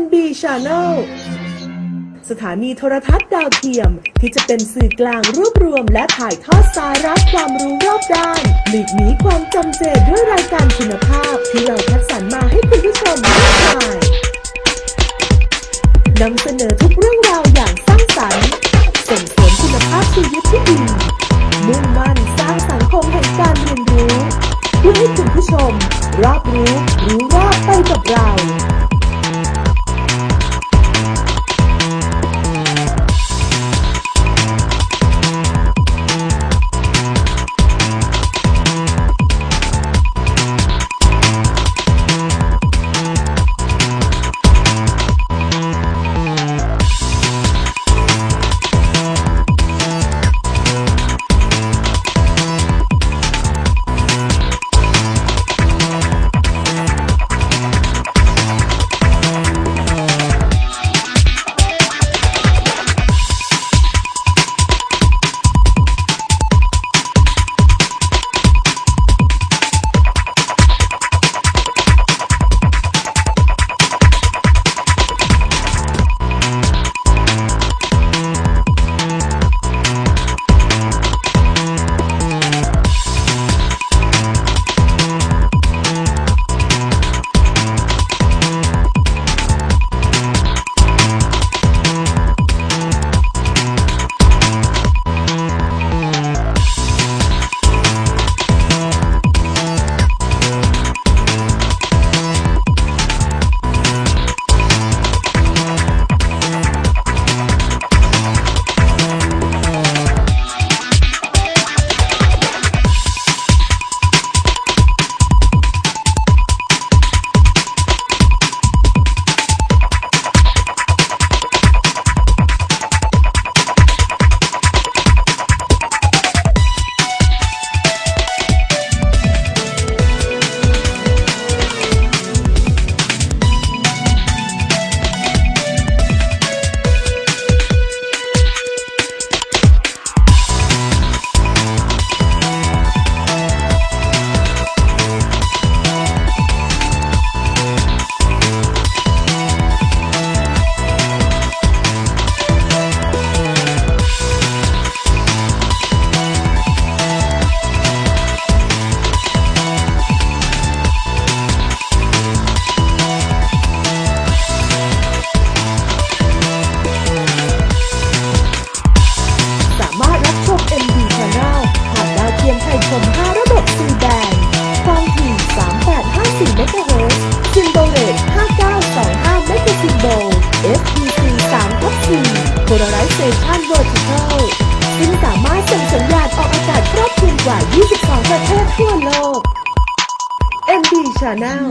MB Channel สถานีโทรทัศน์ดาวเทียม ที่จะเป็นสื่อกลางรวบรวม และถ่ายทอดสาระความรู้รอบด้านหลีกหนีความจำเจด้วยรายการคุณภาพ ที่เราคัดสรรมาให้คุณผู้ชมมากมายนำเสนอทุกเรื่องราวอย่างสร้างสรรค์ส่งเสริมคุณภาพชีวิตที่ดีมุ่งมั่นสร้างสังคมแห่งการเรียนรู้เพื่อให้คุณผู้ชม รอบรู้รู้รอบไปกับเรา เข้า ซึ่งสามารถส่งสัญญาณออกอากาศครอบคลุมกว่า 22 ประเทศทั่วโลก MD Channel